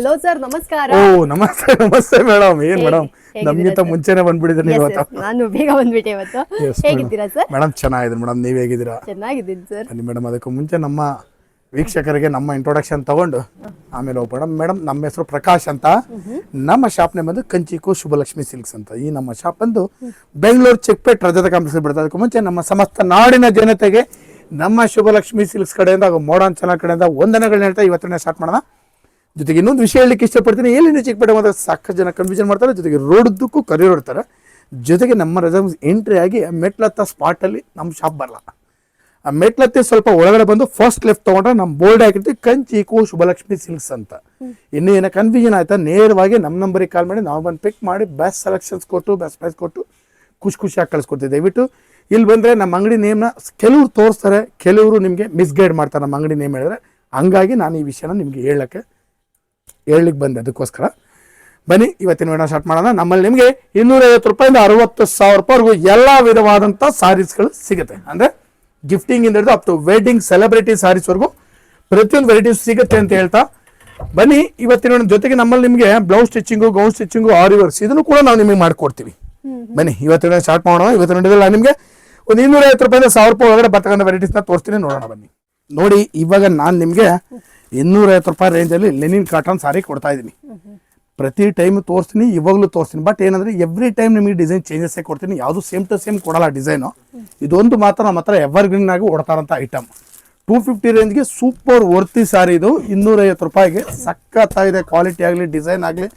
Hello sir ನಮಸ್ಕಾರ. ಓ ನಮಸ್ತೆ ನಮಸ್ತೆ ಮೇಡಮ್ ಏನ್ ಮೇಡಮ್ ನಮ್ಗಿಂತ ಮುಂಚೆನೆ ಬಂದ್ಬಿಟ್ಟಿದ್ರೆ Yes, ಇವತ್ತು. ನಾನು ಬೇಗ ಬಂದ್ಬಿಟ್ಟೆ ಇವತ್ತು. ಹೇಗಿದ್ದೀರಾ ಸರ್ ಮೇಡಮ್ ಚೆನ್ನಾಗಿದೆ ಮೇಡಮ್ ನೀವು ಹೇಗಿದ್ದೀರಾ? ಚೆನ್ನಾಗಿದ್ದೀನಿ ಸರ್ ಬನ್ನಿ ಮೇಡಮ್ ಅದಕ್ಕೂ ಮುಂಚೆ ನಮ್ಮ ವೀಕ್ಷಕರಿಗೆ ನಮ್ಮ ಇಂಟ್ರೊಡಕ್ಷನ್ ತಗೊಂಡು ಆಮೇಲೆ ಹೋಗೋಣ ಮೇಡಮ್ ನಮ್ಮ ಹೆಸರು ಪ್ರಕಾಶ್ ಅಂತ. ನಮ್ಮ ಶಾಪ್ ನೇಮ್ ಬಂದು ಕಂಚಿಕೋ ಶುಭಲಕ್ಷ್ಮಿ ಸಿಲ್ಕ್ಸ್ ಅಂತ. ಈ ನಮ್ಮ ಶಾಪ್ ಬಂದು ಬೆಂಗಳೂರು ಚಿಕ್ಕಪೇಟ್ ರಜದ ಕಾಂಪ್ಲೆಕ್ಸ್ ಬಿಡುತ್ತೆ. ಅದಕ್ಕೂ ಮುಂಚೆ ನಮ್ಮ ಸಮಸ್ತ ನಾಡಿನ ಜನತೆಗೆ ನಮ್ಮ ಶುಭಲಕ್ಷ್ಮಿ ಸಿಲ್ಕ್ಸ್ ಕಡೆಯಿಂದ ಹಾಗೂ ಮೋಡನ್ ಚಾನಲ್ ಕಡೆಯಿಂದ ವಂದನೆಗಳನ್ನ ಹೇಳ್ತಾ ಇವತ್ತಿನ ಸ್ಟಾರ್ಟ್ ಮಾಡೋಣ. ಜೊತೆಗೆ ಇನ್ನೊಂದು ವಿಷಯ ಹೇಳಲಿಕ್ಕೆ ಇಷ್ಟಪಡ್ತೀನಿ ಎಲ್ಲಿ ಚಿಕ್ಕಪೇಟೆ ಮಾತ್ರ ಸಾಕಷ್ಟು ಜನ ಕನ್ಫ್ಯೂಷನ್ ಮಾಡ್ತಾರೆ, ಜೊತೆಗೆ ರೋಡ್ದಕ್ಕೂ ಕರಿಯೋರು ಇರ್ತಾರೆ ಜೊತೆಗೆ ನಮ್ಮ ರೆಸಾರ್ಟ್ ಎಂಟ್ರಿ ಆಗಿ ಮೆಟ್ಲತ್ತ ಸ್ಪಾಟಲ್ಲಿ ನಮ್ಮ ಶಾಪ್ ಬರಲ್ಲ ಆ ಮೆಟ್ಲತ್ತೆ ಸ್ವಲ್ಪ ಒಳಗಡೆ ಬಂದು ಫಸ್ಟ್ ಲೆಫ್ಟ್ ತಗೊಂಡ್ರೆ ನಮ್ಮ ಬೋರ್ಡ್ ಹಾಕಿರ್ತೀವಿ, ಕಂಚಿ ಕೋ ಶುಭಲಕ್ಷ್ಮಿ ಸಿಲ್ಕ್ಸ್ ಅಂತ. ಇನ್ನು ಏನೋ ಕನ್ಫ್ಯೂಷನ್ ಆಯ್ತಾ, ನೇರವಾಗಿ ನಮ್ಮ ನಂಬರಿಗೆ ಕಾಲ್ ಮಾಡಿ ನಾವು ಬಂದು ಪಿಕ್ ಮಾಡಿ ಬೆಸ್ಟ್ ಸೆಲೆಕ್ಷನ್ಸ್ ಕೊಟ್ಟು ಬೆಸ್ಟ್ ಪ್ರೈಸ್ ಕೊಟ್ಟು ಖುಷಿ ಖುಷಿಯಾಗಿ ಕಳಿಸ್ಕೊಡ್ತೀವಿ. ದಯವಿಟ್ಟು ಇಲ್ಲಿ ಬಂದರೆ ನಮ್ಮ ಅಂಗಡಿ ನೇಮ್ನ ಕೆಲವರು ತೋರಿಸ್ತಾರೆ, ಕೆಲವರು ನಿಮಗೆ ಮಿಸ್ಗೈಡ್ ಮಾಡ್ತಾರೆ ನಮ್ಮ ಅಂಗಡಿ ನೇಮ್ ಹೇಳಿದ್ರೆ. ಹಂಗಾಗಿ ನಾನು ಈ ವಿಷಯನ ನಿಮಗೆ ಹೇಳಕ್ಕೆ ಹೇಳಲಿಕ್ಕೆ ಬಂದೆ ಅದಕ್ಕೋಸ್ಕರ. ಬನ್ನಿ ಇವತ್ತಿನ ವಿಡಿಯೋ ಸ್ಟಾರ್ಟ್ ಮಾಡೋಣ. ನಮ್ಮಲ್ಲಿ ನಿಮಗೆ ಇನ್ನೂರೈವತ್ತು ರೂಪಾಯಿಂದ ಅರವತ್ತು ಸಾವಿರ ರೂಪಾಯಿವರೆಗೂ ಎಲ್ಲ ವಿಧವಾದಂಥ ಸಾರೀಸ್ಗಳು ಸಿಗುತ್ತೆ. ಅಂದರೆ ಗಿಫ್ಟಿಂಗ್ ಇಂದ ಹಿಡಿದು ಅಪ್ ಟು ವೆಡ್ಡಿಂಗ್ ಸೆಲೆಬ್ರಿಟಿ ಸಾರೀಸ್ವರೆಗೂ ಪ್ರತಿಯೊಂದು ವೆರೈಟೀಸ್ ಸಿಗುತ್ತೆ ಅಂತ ಹೇಳ್ತಾ. ಬನ್ನಿ ಇವತ್ತಿನ ಜೊತೆಗೆ ನಮ್ಮಲ್ಲಿ ನಿಮಗೆ blouse stitching gown stitching aari works ಇದನ್ನು ಕೂಡ ನಾವು ನಿಮಗೆ ಮಾಡಿಕೊಡ್ತೀವಿ. ಬನ್ನಿ ಇವತ್ತಿನ ಸ್ಟಾರ್ಟ್ ಮಾಡೋಣ. ಇವತ್ತಿನ ವಿಡಿಯೋದಲ್ಲಿ ನಿಮಗೆ ಒಂದು ಇನ್ನೂರೈವತ್ತು ರೂಪಾಯಿಂದ ಸಾವಿರ ರೂಪಾಯಿ ಒಳಗಡೆ ಬರ್ತಕ್ಕಂಥ ವೆರೈಟೀಸ್ನ ತೋರಿಸ್ತೀನಿ. ನೋಡೋಣ ಬನ್ನಿ. ನೋಡಿ ಇವಾಗ ನಾನು ನಿಮಗೆ ಇನ್ನೂರೈವತ್ತು ರೂಪಾಯಿ ರೇಂಜಲ್ಲಿ ಲೆನಿನ್ ಕಾಟನ್ ಸಾರಿ ಕೊಡ್ತಾ ಇದ್ದೀನಿ. ಪ್ರತಿ ಟೈಮ್ ತೋರಿಸ್ತೀನಿ, ಇವಾಗಲೂ ತೋರಿಸ್ತೀನಿ. ಬಟ್ ಏನಂದರೆ ಎವ್ರಿ ಟೈಮ್ ನಿಮಗೆ ಡಿಸೈನ್ ಚೇಂಜಸ್ಸೇ ಕೊಡ್ತೀನಿ, ಯಾವುದು ಸೇಮ್ ಟು ಸೇಮ್ ಕೊಡಲ್ಲ ಡಿಸೈನು ಇದೊಂದು ಮಾತ್ರ ನಮ್ಮ ಹತ್ರ ಎವರ್ ಗ್ರೀನ್ ಆಗಿ ಓಡ್ತಾರಂತ ಐಟಮ್ ಟೂ ಫಿಫ್ಟಿ ರೇಂಜ್ಗೆ ಸೂಪರ್ ವರ್ತಿ ಸಾರಿ ಇದು. ಇನ್ನೂರೈವತ್ತು ರೂಪಾಯಿಗೆ ಸಖತ್ತಾಗಿದೆ ಕ್ವಾಲಿಟಿ ಆಗಲಿ ಡಿಸೈನ್ ಆಗಲಿ.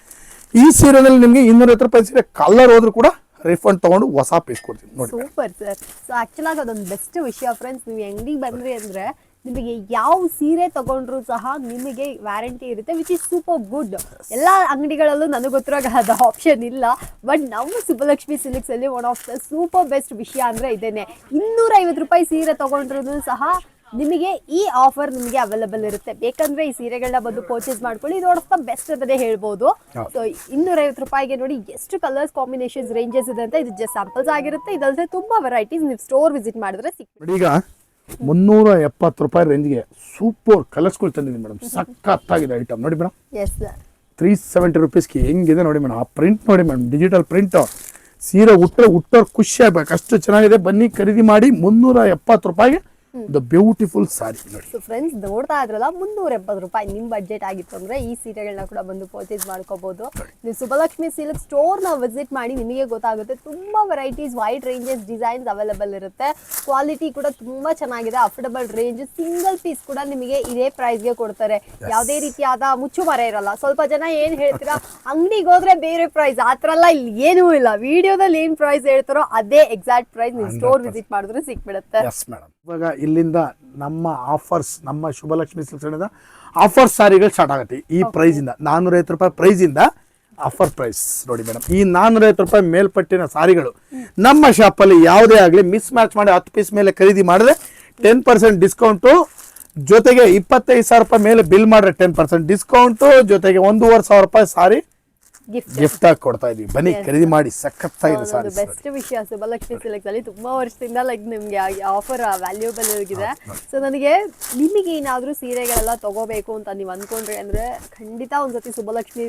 ಈ ಸೀರೆನಲ್ಲಿ ನಿಮಗೆ ಇನ್ನೂರೈವತ್ತು ರೂಪಾಯಿ ಸೀರೆ ಕಲರ್ ಹೋದ್ರೂ ಕೂಡ ರಿಫಂಡ್ ತೊಗೊಂಡು ಹೊಸ ಪೀಸ್ ಕೊಡ್ತೀನಿ. ನೋಡಿ ಸೂಪರ್ ಸರ್ ಸೊ ಆ್ಯಕ್ಚುಲಾಗಿ ಅದೊಂದು ಬೆಸ್ಟ್ ವಿಷಯ ಫ್ರೆಂಡ್ಸ್ ನೀವು ಅಂಗಡಿಗೆ ಬಂದ್ರಿ ಅಂದ್ರೆ ನಿಮಗೆ ಯಾವ ಸೀರೆ ತಗೊಂಡ್ರು ಸಹ ನಿಮಗೆ ವ್ಯಾರಂಟಿ ಇರುತ್ತೆ ವಿಚ್ ಇಸ್ ಸೂಪರ್ ಗುಡ್ ಎಲ್ಲ ಅಂಗಡಿಗಳಲ್ಲೂ ನನಗೆ ಗೊತ್ತಿರೋ ಅದು ಆಪ್ಷನ್ ಇಲ್ಲ. ಬಟ್ ನಮ್ಮ ಸುಬ್ಬಲಕ್ಷ್ಮಿ ಸಿಲ್ಕ್ಸ್ ಅಲ್ಲಿ one of the super best ವಿಷಯ ಅಂದ್ರೆ ಇದೇನೆ. ಇನ್ನೂರ ಐವತ್ತು ರೂಪಾಯಿ ಸೀರೆ ತಗೊಂಡ್ರು ಸಹ ನಿಮಗೆ ಈ ಆಫರ್ ನಿಮಗೆ ಅವೈಲಬಲ್ ಇರುತ್ತೆ. ಬೇಕಂದ್ರೆ ಈ ಸೀರೆಗಳನ್ನ ಬಂದು ಪರ್ಚೇಸ್ ಮಾಡ್ಕೊಳ್ಳಿ. ಇದು ದ ಬೆಸ್ಟ್ ಅಂತಲೇ ಹೇಳ್ಬೋದು. ಸೊ ಇನ್ನೂರೈವತ್ತು ರೂಪಾಯಿಗೆ ನೋಡಿ ಎಷ್ಟು ಕಲರ್ಸ್ ಕಾಂಬಿನೇಷನ್ಸ್ ರೇಂಜಸ್ ಇದೆ ಅಂತ. ಇದು ಜಸ್ಟ್ ಸ್ಯಾಂಪಲ್ಸ್ ಆಗಿರುತ್ತೆ. ಇದಲ್ಲದೆ ತುಂಬಾ ವೆರೈಟೀಸ್ ನೀವು ಸ್ಟೋರ್ ವಿಸಿಟ್ ಮಾಡಿದ್ರೆ ಸಿಗ್ತದೆ. ಈಗ ಮುನ್ನೂರ ಎಪ್ಪತ್ತು ರೂಪಾಯಿ ರೇಂಜ್ಗೆ ಸೂಪರ್ ಕಲರ್ಸ್ಗಳು ತಂದಿದ್ದೀನಿ ಮೇಡಮ್. ಸಖತ್ತಾಗಿದೆ ಐಟಮ್ ನೋಡಿ ಮೇಡಮ್. ತ್ರೀ ಸೆವೆಂಟಿ ರುಪೀಸ್ಗೆ ಹೆಂಗಿದೆ ನೋಡಿ ಮೇಡಮ್. ಆ ಪ್ರಿಂಟ್ ನೋಡಿ ಮೇಡಮ್. ಡಿಜಿಟಲ್ ಪ್ರಿಂಟ್ ಸೀರೆ ಉಟ್ಟರೆ ಉಟ್ಟೋರು ಖುಷಿ ಆಗ್ಬೇಕು. ಅಷ್ಟು ಚೆನ್ನಾಗಿದೆ. ಬನ್ನಿ ಖರೀದಿ ಮಾಡಿ ಮುನ್ನೂರ ಎಪ್ಪತ್ತು ರೂಪಾಯಿಗೆ ದ ಬ್ಯೂಟಿಫುಲ್ ಸಾರಿ ನೋಡಿ. ಸೊ ಫ್ರೆಂಡ್ಸ್ ನೋಡ್ತಾ ಇದ್ರಲ್ಲ ಮುನ್ನೂರ ಎಪ್ಪತ್ತು ರೂಪಾಯಿ ನಿಮ್ಮ ಬಜೆಟ್ ಆಗಿತ್ತು ಅಂದ್ರೆ ಈ ಸೀರೆಗಳನ್ನ ಕೂಡ ಬಂದು ಪರ್ಚೇಸ್ ಮಾಡ್ಕೋಬಹುದು ನೀವು ಸುಬ್ಬಲಕ್ಷ್ಮಿ ಸಿಲ್ಕ್ ಸ್ಟೋರ್ನ ವಿಸಿಟ್ ಮಾಡಿ ನಿಮಗೆ ಗೊತ್ತಾಗುತ್ತೆ ತುಂಬಾ varieties wide ranges designs available ಇರುತ್ತೆ. ಕ್ವಾಲಿಟಿ ಕೂಡ ತುಂಬಾ ಚೆನ್ನಾಗಿದೆ ಅಫೋರ್ಡಬಲ್ ರೇಂಜ್ ಸಿಂಗಲ್ ಪೀಸ್ ಕೂಡ ನಿಮಗೆ ಇದೇ ಪ್ರೈಸ್ಗೆ ಕೊಡ್ತಾರೆ. ಯಾವುದೇ ರೀತಿಯಾದ ಮುಚ್ಚು ಮರ ಇರಲ್ಲ. ಸ್ವಲ್ಪ ಜನ ಏನ್ ಹೇಳ್ತೀರಾ ಅಂಗಡಿಗೆ ಹೋದ್ರೆ ಬೇರೆ ಪ್ರೈಸ್ ಆತರ ಥರ ಎಲ್ಲ ಇಲ್ಲಿ ಏನೂ ಇಲ್ಲ. ವಿಡಿಯೋದಲ್ಲಿ ಏನ್ ಪ್ರೈಸ್ ಹೇಳ್ತಾರೋ ಅದೇ ಎಕ್ಸಾಕ್ಟ್ ಪ್ರೈಸ್ ನೀವು ಸ್ಟೋರ್ ವಿಸಿಟ್ ಮಾಡಿದ್ರೆ ಸಿಕ್ಬಿಡುತ್ತೆ. ಇವಾಗ ಇಲ್ಲಿಂದ ನಮ್ಮ ಆಫರ್ಸ್ ನಮ್ಮ ಶುಭಲಕ್ಷ್ಮಿ ಸಿಲ್ಕ್ಸ್ ಆಫರ್ ಸಾರಿಗಳು ಸ್ಟಾರ್ಟ್ ಆಗುತ್ತೆ. ಈ ಪ್ರೈಸಿಂದ ನಾನ್ನೂರೈವತ್ತು ರೂಪಾಯಿ ಪ್ರೈಸಿಂದ ಆಫರ್ ಪ್ರೈಸ್ ನೋಡಿ ಮೇಡಮ್ ಈ ನಾನ್ನೂರೈವತ್ತು ರೂಪಾಯಿ ಮೇಲ್ಪಟ್ಟಿನ ಸಾರಿಗಳು ನಮ್ಮ ಶಾಪಲ್ಲಿ ಯಾವುದೇ ಆಗಲಿ ಮಿಸ್ ಮ್ಯಾಚ್ ಮಾಡಿ ಹತ್ತು ಪೀಸ್ ಮೇಲೆ ಖರೀದಿ ಮಾಡಿದ್ರೆ ಟೆನ್ ಪರ್ಸೆಂಟ್ ಡಿಸ್ಕೌಂಟು ಜೊತೆಗೆ ಇಪ್ಪತ್ತೈದು ಸಾವಿರ ರೂಪಾಯಿ ಮೇಲೆ ಬಿಲ್ ಮಾಡಿದ್ರೆ ಟೆನ್ ಪರ್ಸೆಂಟ್ ಡಿಸ್ಕೌಂಟು ಜೊತೆಗೆ ಒಂದೂವರೆ ಸಾವಿರ ರೂಪಾಯಿ ಸಾರಿ ಗಿಫ್ಟ್ ಗಿಫ್ಟ್ ಆಗಿ ಕೊಡ್ತಾ ಇದೀವಿ. ಬನ್ನಿ ಖರೀದಿ ಮಾಡಿ ಸಖತ್ತಾಗಿದೆ ಸರ್ ಬೆಸ್ಟ್ ವಿಷಯ ಸುಬ್ಬಲಕ್ಷ್ಮಿ ಸಿಲೆಕ್ಟ್ ಅಲ್ಲಿ? ತುಂಬಾ ವರ್ಷದಿಂದ ಲೈಕ್ ನಿಮ್ಗೆ ಆಫರ್ ವ್ಯಾಲ್ಯೂಬಲ್ ಆಗಿದೆ ಸೊ ನನಗೆ ನಿಮಗೆ ಏನಾದ್ರೂ ಸೀರೆಗಳೆಲ್ಲ ತಗೋಬೇಕು ಅಂತ ನೀವು ಅನ್ಕೊಂಡ್ರಿ ಅಂದ್ರೆ ಖಂಡಿತ ಒಂದ್ಸತಿ ಸುಬ್ಬಲಕ್ಷ್ಮಿ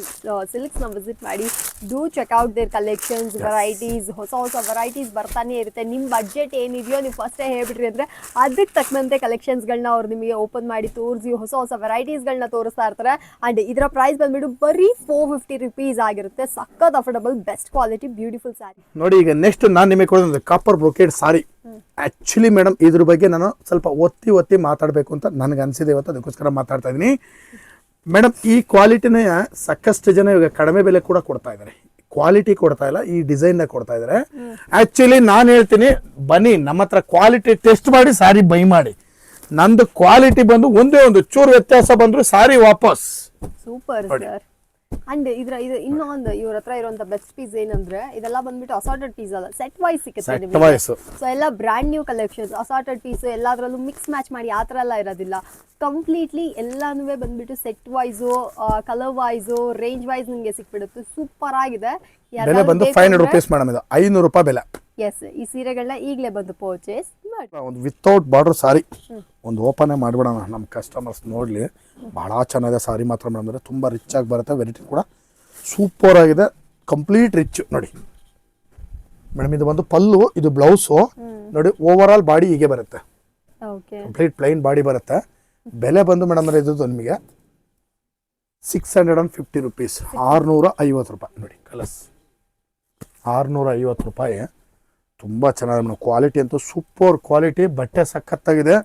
ಸಿಲ್ಕ್ಸ್ನ ವಿಸಿಟ್ ಮಾಡಿ do check out their collections varieties ಹೊಸ ಹೊಸ ವೆರೈಟೀಸ್ ಬರ್ತಾನೆ ಇರುತ್ತೆ. ನಿಮ್ ಬಜೆಟ್ ಏನಿದೆಯೋ ನೀವು ಫಸ್ಟೇ ಹೇಳ್ಬಿಟ್ರಿ ಅಂದ್ರೆ ಅದಕ್ಕೆ ತಕ್ಕಂತೆ ಕಲೆಕ್ಷನ್ಸ್ಗಳನ್ನ ಅವ್ರು ನಿಮಗೆ ಓಪನ್ ಮಾಡಿ ತೋರಿಸಿ ಹೊಸ ಹೊಸ ವೆರೈಟೀಸ್ಗಳನ್ನ ತೋರಿಸ್ತಾ ಇರ್ತಾರೆ. ಅಂಡ್ ಇದರ ಪ್ರೈಸ್ ಬಂದ್ಬಿಟ್ಟು ಬರೀ ಫೋರ್ ಫಿಫ್ಟಿ ರುಪೀಸ್ ಆಗಿರುತ್ತೆ. ಸಖತ್ affordable best quality beautiful sari ನೋಡಿ ಈಗ ನೆಕ್ಸ್ಟ್ ನಾನು ನಿಮಗೆ ಕೊಡೋದು copper brocade sari actually madam ಇದ್ರ ಬಗ್ಗೆ ನಾನು ಸ್ವಲ್ಪ ಒತ್ತಿ ಒತ್ತಿ ಮಾತಾಡಬೇಕು ಅಂತ ನನಗೆ ಅನಿಸಿದೆ ಇವತ್ತು. ಅದಕ್ಕೋಸ್ಕರ ಮಾತಾಡ್ತಾ ಇದ್ದೀನಿ. ಮೇಡಮ್ ಈ ಕ್ವಾಲಿಟಿನ ಸಾಕಷ್ಟು ಜನ ಇವಾಗ ಕಡಿಮೆ ಬೆಲೆ ಕೂಡ ಕೊಡ್ತಾ ಇದ್ದಾರೆ. ಕ್ವಾಲಿಟಿ ಕೊಡ್ತಾ ಇಲ್ಲ ಈ ಡಿಸೈನ್ ಕೊಡ್ತಾ ಇದ್ದಾರೆ. ಆಕ್ಚುಲಿ ನಾನು ಹೇಳ್ತೀನಿ ಬನ್ನಿ ನಮ್ಮ ಹತ್ರ ಕ್ವಾಲಿಟಿ ಟೆಸ್ಟ್ ಮಾಡಿ ಸಾರಿ ಬೈ ಮಾಡಿ. ನಂದು ಕ್ವಾಲಿಟಿ ಬಂದು ಒಂದೇ ಒಂದು ಚೂರು ವ್ಯತ್ಯಾಸ ಬಂದ್ರು ಸಾರಿ ವಾಪಸ್. ಸೂಪರ್ ಸರ್ ಅಂಡ್ ಇದ್ರ ಇದು ಇನ್ನೊಂದು ಇವ್ರ ಹತ್ರ ಇರುವಂತ ಬೆಸ್ಟ್ ಪೀಸ್ ಏನಂದ್ರೆ ಇದೆಲ್ಲ ಬಂದ್ಬಿಟ್ಟು ಅಸಾರ್ಟೆಡ್ ಪೀಸ್ ಅಲ್ಲ ಸೆಟ್ ವೈಸ್ ಸಿಗುತ್ತೆ ನಿಮಗೆ. ಸೊ ಎಲ್ಲ brand new collections assorted piece ಎಲ್ಲಾದ್ರಲ್ಲೂ mix match ಮಾಡಿ ಆ ಥರ ಎಲ್ಲ ಇರೋದಿಲ್ಲ. ಕಂಪ್ಲೀಟ್ಲಿ ಎಲ್ಲಾನು ಬಂದ್ಬಿಟ್ಟು set wise colour wise range wise ನಿಮಗೆ ಸಿಕ್ಬಿಡುತ್ತೆ. ಸೂಪರ್ ಆಗಿದೆ. ಬೆಲೆ ಬಂದು ಫೈವ್ ಹಂಡ್ರೆಡ್ ರುಪೀಸ್ ಮೇಡಮ್ ಇದು. ಐನೂರು ರೂಪಾಯಿ ಬೆಲೆ. ಎಸ್ ಈ ಸೀರೆಗಳನ್ನ ಈಗಲೇ ಬಂದು ಪರ್ಚೇಸ್ ಒಂದು ವಿತೌಟ್ ಬಾರ್ಡರ್ ಸಾರಿ ಒಂದು ಓಪನೇ ಮಾಡಿಬಿಡೋಣ. ನಮ್ಮ ಕಸ್ಟಮರ್ಸ್ ನೋಡಲಿ ಭಾಳ ಚೆನ್ನಾಗಿದೆ ಸಾರಿ ಮಾತ್ರ ಮೇಡಮ್. ಅಂದರೆ ತುಂಬ ರಿಚ್ ಆಗಿ ಬರುತ್ತೆ ವೆರೈಟಿ ಕೂಡ ಸೂಪರ್ ಆಗಿದೆ ಕಂಪ್ಲೀಟ್ ರಿಚ್ ನೋಡಿ. ಮೇಡಮ್ ಇದು ಬಂದು ಪಲ್ಲು ಇದು ಬ್ಲೌಸು ನೋಡಿ ಓವರ್ ಆಲ್ ಬಾಡಿ ಹೀಗೆ ಬರುತ್ತೆ. ಕಂಪ್ಲೀಟ್ ಪ್ಲೈನ್ ಬಾಡಿ ಬರುತ್ತೆ. ಬೆಲೆ ಬಂದು ಮೇಡಮ್ ಅಂದರೆ ಇದು ನಿಮಗೆ six hundred and fifty rupees ಆರುನೂರ ಐವತ್ತು ರೂಪಾಯಿ. ನೋಡಿ ಕಲರ್ಸ್ ಆರುನೂರ ಐವತ್ತು ರೂಪಾಯಿ. ತುಂಬ ಚೆನ್ನಾಗಿದೆ. ಮೇಡಮ್ ಕ್ವಾಲಿಟಿ ಅಂತೂ ಸೂಪರ್ ಕ್ವಾಲಿಟಿ ಬಟ್ಟೆ ಸಖತ್ತಾಗಿದೆ.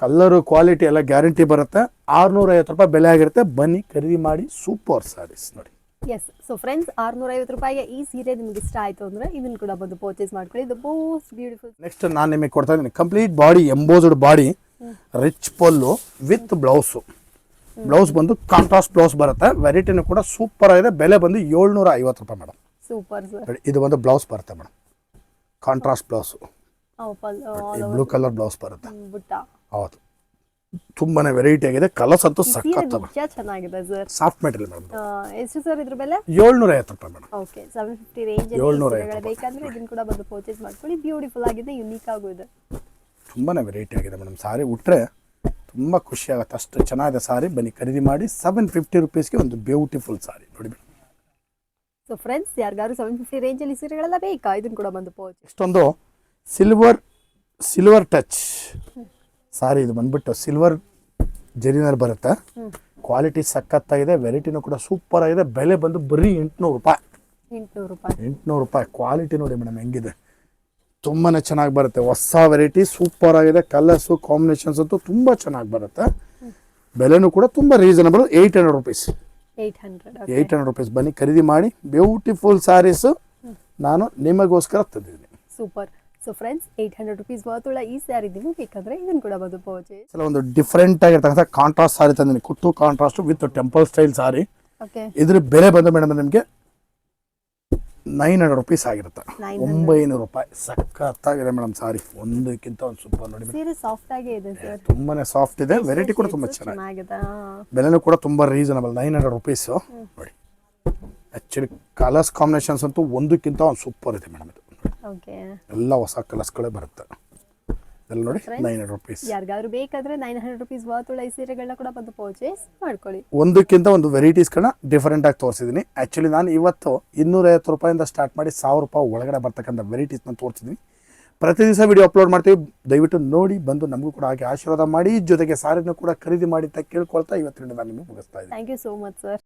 ಕಲ್ಲರು ಕ್ವಾಲಿಟಿ ಎಲ್ಲ ಗ್ಯಾರಂಟಿ ಬರುತ್ತೆ. ಆರುನೂರ ಐವತ್ತು ರೂಪಾಯಿ ಬೆಲೆ ಆಗಿರುತ್ತೆ. ಬನ್ನಿ ಖರೀದಿ ಮಾಡಿ ಸೂಪರ್ ಸ್ಯಾರೀಸ್ ನೋಡಿ. ಎಸ್ ಸೊ ಫ್ರೆಂಡ್ಸ್ ಆರ್ನೂರ ಐವತ್ತು ರೂಪಾಯಿಗೆ ಈ ಸೀರೆ ನಿಮ್ಗೆ ಇಷ್ಟ ಆಯ್ತು ಅಂದ್ರೆ ಇದನ್ನ ಕೂಡ ಬಂದು ಪರ್ಚೇಸ್ ಮಾಡ್ಕೊಳ್ಳಿ. ಇದು ಮೋಸ್ಟ್ ಬ್ಯೂಟಿಫುಲ್ ನೆಕ್ಸ್ಟ್ ನಾನು ನಿಮಗೆ ಕೊಡ್ತಾ ಇದ್ದೀನಿ. Complete body embossed body rich pallu with blouse blouse ಬಂದು ಕಾಂಟ್ರಾಸ್ಟ್ ಬ್ಲೌಸ್ ಬರುತ್ತೆ. ವೆರೈಟಿನೂ ಕೂಡ ಸೂಪರ್ ಆಗಿದೆ. ಬೆಲೆ ಬಂದು ಏಳ್ನೂರ ಐವತ್ತು ರೂಪಾಯಿ ಮೇಡಮ್ ಸೂಪರ್ ಸರ್ ಇದು ಬಂದು ಬ್ಲೌಸ್ ಬರುತ್ತೆ ಮೇಡಮ್ ಕಾಂಟ್ರಾಸ್ಟ್ ಬ್ಲೌಸು ಈ ಬ್ಲೂ ಕಲರ್ ಬ್ಲೌಸ್ ಬರುತ್ತೆ. ಹೌದು. ತುಂಬಾನೇ ವೆರೈಟಿ ಆಗಿದೆ. ಕಲರ್ಸ್ ಅಂತೂ ಸಖತ್ ಚೆನ್ನಾಗಿದೆ ಸರ್ ಸಾಫ್ಟ್ ಮೆಟೀರಿಯಲ್ ಮೇಡಮ್ ಎಷ್ಟು ಸರ್ ಇದ್ರ ಬೆಲೆ ಏಳ್ನೂರ ಐವತ್ತು ರೂಪಾಯಿ madam. Okay seven fifty range ಏಳ್ನೂರ ಬೇಕಂದ್ರೆ ಇದನ್ನ ಕೂಡ ಬಂದು ಪರ್ಚೇಸ್ ಮಾಡ್ಕೊಳ್ಳಿ. ಬ್ಯೂಟಿಫುಲ್ ಆಗಿದೆ ಯುನೀಕ್ ಆಗೂ ಇದೆ. ತುಂಬಾನೇ ವೆರೈಟಿ ಆಗಿದೆ ಮೇಡಮ್. ಸಾರಿ ಉಟ್ರೆ ತುಂಬ ಖುಷಿ ಆಗುತ್ತೆ. ಅಷ್ಟು ಚೆನ್ನಾಗಿದೆ ಸಾರಿ ಬನ್ನಿ ಖರೀದಿ ಮಾಡಿ ಸೆವೆನ್ ಫಿಫ್ಟಿ ರುಪೀಸ್ಗೆ ಒಂದು ಬ್ಯೂಟಿಫುಲ್ ಸಾರಿ ನೋಡಿ ಮೇಡಮ್. ಸೊ ಫ್ರೆಂಡ್ಸ್ ಯಾರಿಗಾದ್ರು ಸೆವೆನ್ ಫಿಫ್ಟಿ ರೇಂಜಲ್ಲಿ ಸೀರೆಗಳೆಲ್ಲ ಬೇಕಾ? ಇದನ್ನು ಕೂಡ ಬಂದು ಪೋಚ್ ಇಷ್ಟೊಂದು ಸಿಲ್ವರ್ ಸಿಲ್ವರ್ ಟಚ್ ಸಾರಿ ಇದು ಬಂದ್ಬಿಟ್ಟು ಸಿಲ್ವರ್ ಜರಿನಲ್ಲಿ ಬರುತ್ತೆ. ಕ್ವಾಲಿಟಿ ಸಖತ್ತಾಗಿದೆ ವೆರೈಟಿನೂ ಕೂಡ ಸೂಪರ್ ಆಗಿದೆ. ಬೆಲೆ ಬಂದು ಬರೀ ಎಂಟುನೂರು ರೂಪಾಯಿ. ಎಂಟುನೂರು ರೂಪಾಯಿ. ಎಂಟುನೂರು ರೂಪಾಯಿ. ಕ್ವಾಲಿಟಿ ನೋಡಿ ಮೇಡಮ್ ಹೆಂಗಿದೆ. ತುಂಬಾ ಚೆನ್ನಾಗಿ ಬರುತ್ತೆ. ಹೊಸ ವೆರೈಟಿ ಸೂಪರ್ ಆಗಿದೆ. ಕಲರ್ಸು ಕಾಂಬಿನೇಷನ್ಸ್ ಅಂತೂ ತುಂಬ ಚೆನ್ನಾಗಿ ಬರುತ್ತೆ. ಬೆಲೆನೂ ಕೂಡ ತುಂಬ reasonable eight hundred rupees eight hundred eight hundred rupees ಬನ್ನಿ ಖರೀದಿ ಮಾಡಿ. ಬ್ಯೂಟಿಫುಲ್ ಸಾರೀಸ್ ನಾನು ನಿಮಗೋಸ್ಕರ ತಂದಿದ್ದೀನಿ. Super so friends eight hundred rupees ವರ್તુಳ್ಳ ಈ ಸ್ಯಾರಿ ನೀವು ಬೇಕಂದ್ರೆ ಇದನ್ನು ಕೂಡ ಬಂದು ಪರ್ಚೇಸ್ ಒಂದು ಡಿಫ್ರೆಂಟ್ ಆಗಿರ್ತಕ್ಕಂಥ ಕಾಂಟ್ರಾಸ್ಟ್ ಸಾರಿ ತಂದಿದ್ದೀನಿ. ಕುಟ್ಟು contrast with temple style sari okay ಇದ್ರ ಬೆಲೆ ಬಂದು ಮೇಡಮ್ ನಿಮಗೆ ನೈನ್ ಹಂಡ್ರೆಡ್ ರುಪೀಸ್ ಆಗಿರುತ್ತೆ. 900. ಒಂಬೈನೂರು ರೂಪಾಯಿ. ಸಖತ್ತಾಗಿದೆ ಮೇಡಮ್ ಸಾರಿ. ಒಂದಕ್ಕಿಂತ ಒಂದು ಸೂಪರ್ ನೋಡಿ. ಸೀರೆ ಸಾಫ್ಟ್ ಆಗೇ ಇದೆ ಸರ್. ತುಂಬಾನೇ ಸಾಫ್ಟ್ ಇದೆ. ವೆರೈಟಿ ಕೂಡ ತುಂಬಾ ಚೆನ್ನಾಗಿ ಚೆನ್ನಾಗಿದೆ. ಬೆಲೆನೂ ಕೂಡ ತುಂಬಾ ರೀಸನಬಲ್ ನೈನ್ ಹಂಡ್ರೆಡ್ ರುಪೀಸ್ ನೋಡಿ. ಆಕ್ಚುಲಿ ಕಲರ್ಸ್ ಕಾಂಬಿನೇಷನ್ಸ್ ಅಂತೂ ಒಂದಕ್ಕಿಂತ ಒಂದು ಸೂಪರ್ ಇದೆ ಮೇಡಮ್ ಇದು. ಓಕೆ ಎಲ್ಲ ಹೊಸ ಕಲರ್ಸ್ಗಳೇ ಬರುತ್ತೆ. ಎಲ್ಲ ನೋಡಿ ನೈನ್ ಹಂಡ್ರೆಡ್ ರುಪೀಸ್ ಯಾರಿಗಾದ್ರು ಬೇಕಾದ್ರೆ ನೈನ್ ಹಂಡ್ರೆಡ್ ರುಪೀಸ್ ವರ್ತ್ ಈ ಸೀರೆಗಳನ್ನ ಕೂಡ ಬಂದು ಪರ್ಚೇಸ್ ಮಾಡ್ಕೊಳ್ಳಿ. ಒಂದಕ್ಕಿಂತ ಒಂದು ವೆರೈಟೀಸ್ಗಳನ್ನ ಡಿಫರೆಂಟ್ ಆಗಿ ತೋರಿಸಿದ್ದೀನಿ ಆ್ಯಕ್ಚುಲಿ ನಾನು ಇವತ್ತು ಇನ್ನೂರೈವತ್ತು ರೂಪಾಯಿಂದ ಸ್ಟಾರ್ಟ್ ಮಾಡಿ ಸಾವಿರ ರೂಪಾಯಿ ಒಳಗಡೆ ಬರ್ತಕ್ಕಂಥ ವೆರೈಟೀಸ್ನ ತೋರಿಸಿದ್ದೀನಿ ಪ್ರತಿ ದಿವಸ ವಿಡಿಯೋ ಅಪ್ಲೋಡ್ ಮಾಡ್ತೀವಿ. ದಯವಿಟ್ಟು ನೋಡಿ ಬಂದು ನಮಗೂ ಕೂಡ ಹಾಗೆ ಆಶೀರ್ವಾದ ಮಾಡಿ ಜೊತೆಗೆ ಸಾರಿನ ಕೂಡ ಖರೀದಿ ಮಾಡಿ ಅಂತ ಕೇಳ್ಕೊಳ್ತಾ ಇವತ್ತಿನ ನಾನು ನಿಮಗೆ ಮುಗಿಸ್ತಾ ಇದ್ದೀನಿ. Thank you so much sir